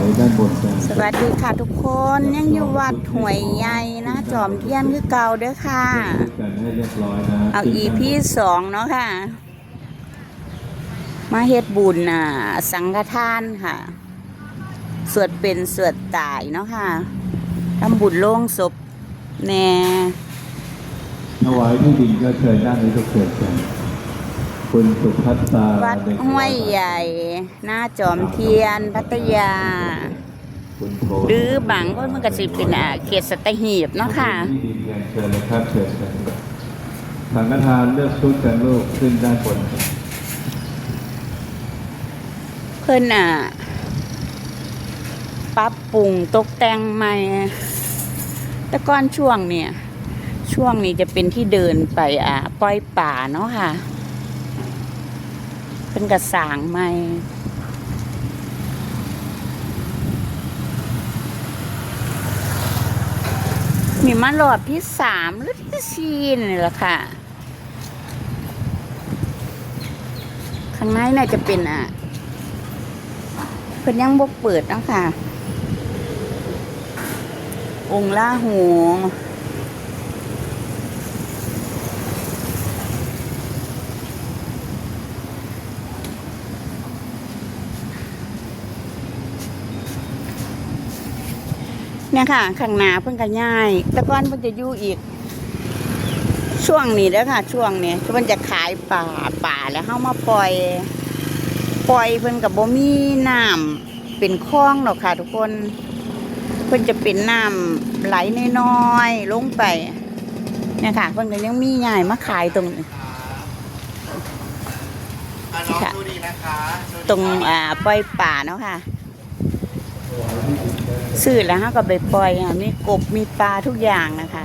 ายด้านบนกันสวัสดีค่ะทุกคนยังอยู่วัดหวยใหญ่นะจอมเทียนคือเก่าเด้อค่ะกันให้เรียบร้อยนะเอาอีพีสองเนาะค่ะ มาเฮ็ดบุญอะ สังฆทานค่ะ สวดเป็นสวดตายเนาะค่ะทำบุญโล่งศพแน่ถวายที่ดินก็เชิญด้านนี้ก็เกิดกัน คุณสุพัฒตาวัดห้วยใหญ่ หน้าจอมเทียนพัทยาคุณโทหรือบางคนมันก็สิเป็นอะเขตสัตหีบเนาะค่ะที่ดินกันเชิญเลยครับเชิญเชิญสังฆทานเลือกชุดกันลูกขึ้นด้านบนเพิ่นอะปรับปรุงตกแต่งใหม่แต่ก่อนช่วงเนี่ย ช่วงนี้จะเป็นที่เดินไปอะปล่อยป่าเนาะค่ะ เป็นกระสางใหม่มีมารอบที่สามหรือที่สี่นี่แหละค่ะ ข้างในน่าจะเป็นอะเพิ่นยังบ่เปิดนะค่ะ องค์ล่าหู เนี่ยค่ะข้างหน้าเพิ่นก็ย้ายแต่ก่อนเพิ่นจะอยู่อีก ช่วงนี้เด้อค่ะ ช่วงนี้เพิ่นจะขายป่าป่าแล้วเฮามาปล่อย ปล่อยเพิ่นกับบ่มีน้ำเป็นคลองหรอกค่ะ ทุกคนเพิ่นจะเป็นน้ำไหลน้อยๆลงไปเนี่ยค่ะเพิ่นก็ยังมีใหญ่มาขายตรงนี้อะน้องดูดีนะคะดูดีตรงอ่าปล่อยป่าเนาะค่ะ ซื้อแล้วฮะก็ไปปล่อยค่ะมีกบมีปลาทุกอย่างนะคะ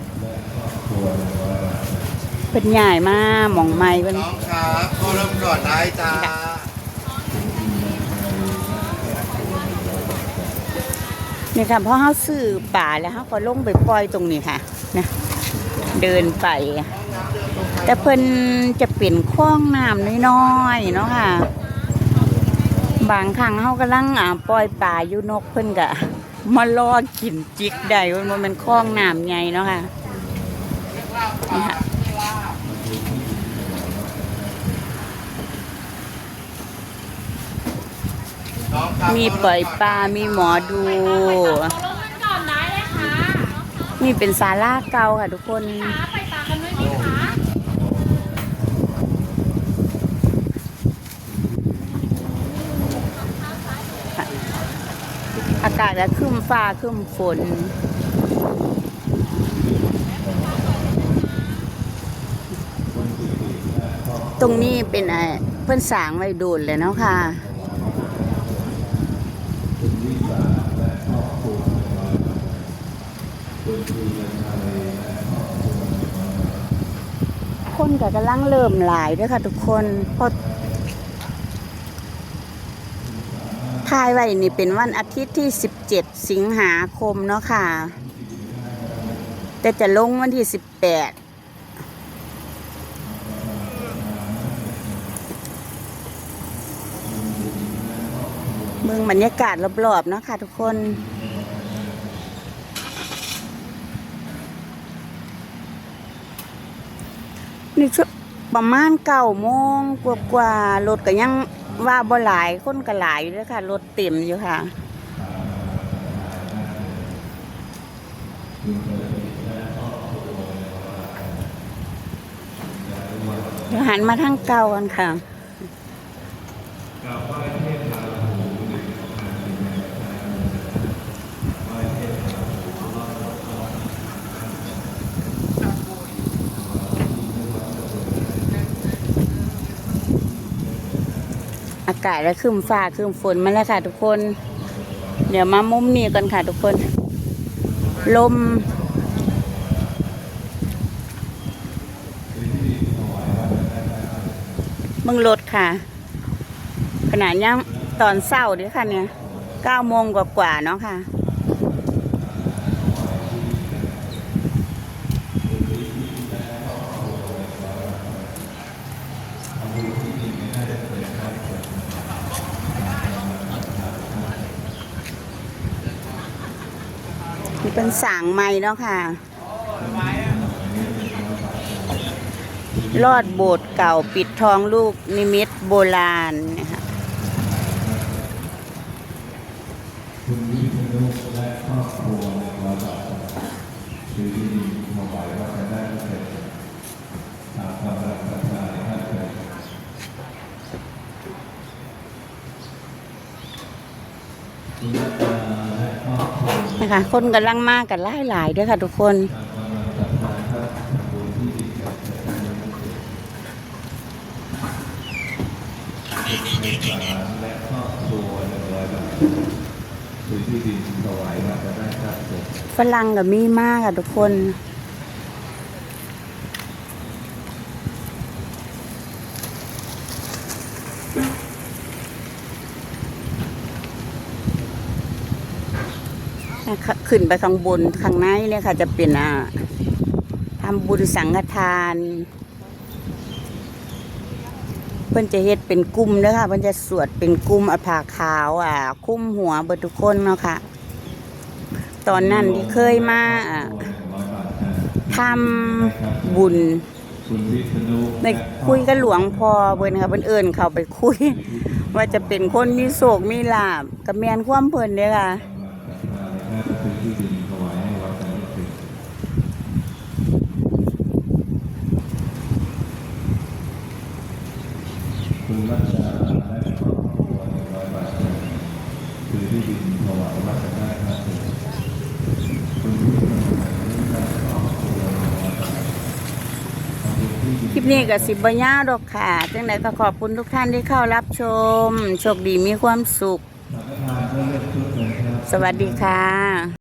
เป็นใหญ่มากหมองไม้เพิ่นน้องครับเข้าเริ่มก่อนได้จ้านี่ค่ะเพราะเขาซื้อป่าแล้วเขาก็ลงไปปล่อยตรงนี้ค่ะนะเดินไป แต่เพิ่นจะเปลี่ยนคลองน้ำน้อยๆเนาะค่ะ บางครั้งเขากำลังอ่าปล่อยป่าอยู่นกเพิ่นก็ มาล่อกินจิกได้ว่ามันเป็นคลองน้ำใหญ่เนาะค่ะนี่ค่ะมีปล่อยปลา มีหมอดู นี่เป็นศาลาเก่าค่ะทุกคน ขาไปตามกันด้วยไหมคะ อากาศจะครึ้มฟ้าครึ้มฝนตรงนี้เป็นไอ้เพื่อนสางไว้โดนเลยเนาะค่ะคนก็กำลังเริ่มหลายด้วยค่ะทุกคนพราะทายไว้นี่เป็นวันอาทิตย์ที่ 17 สิงหาคมเนาะค่ะ แต่จะลงวันที่ 18เมืองบรรยากาศรอบๆเนาะค่ะทุกคน นี่ช่วประมาณเก้าโมงกว่ากว่าๆรถก็ยัง ว่าบ่หลายคนก็หลายอยู่แล้วค่ะ รถเต็มอยู่ค่ะเดี๋ยวหันมาทางเก่ากันค่ะ อากาศแล้วคืมฟ้าคืมฝนมาแล้วค่ะทุกคน เดี๋ยวมามุมนี้กันค่ะทุกคน ลม มึงรถค่ะ ขนาดยังตอนเศร้าดิค่ะเนี่ยเก้าโมงกว่าๆเนาะค่ะ เป็นสางใหม่เนาะค่ะ ลอดโบสถ์เก่าปิดทองลูกนิมิตโบราณนะคะ นะคะ คนกำลังมากกันหลายหลายด้วยค่ะทุกคนตามความรักศรัทธาท่านทำบุญที่ดินกับเสร็จในวันนี้คุณในศาลและครอบครัวในร้อยบาทซื้อที่ดินถวายมาจะได้ครับฝรั่งกับมีมากค่ะทุกคนนะคะ ขึ้นไปข้างบนข้างในเนี่ยค่ะ จะเป็นอ่าทำบุญสังฆทาน เพิ่นจะเฮ็ดเป็นกลุ่มเด้อค่ะเพิ่นจะสวดเป็นกลุ่มอาผ้าขาว อ่า คุ้มหัวเบิดทุกคนเนาะค่ะ ตอนนั้นที่เคยมาอ่าทำบุญคุณวิษณุได้คุยกับหลวงพ่อเพิ่นค่ะเพิ่นเอินเขาไปคุย ว่าจะเป็นคนมีโศกมีลาบกับแม่นความเพิ่นเด้อค่ะซื้อที่ดินถวายให้วัดกันนิสิตคุณรัชดาและครอบครัวหนึ่งร้อยบาทซื้อที่ดินถวายวัดกันได้ครับคุณวิษณุและครอบครัวหนึ่งร้อยบาททำบุญที่ดิ นี้ก็สิบ่ยาดอกค่ะจังไดก็ขอบคุณทุกท่านที่เข้ารับชม โชคดีมีความสุข สวัสดีค่ะ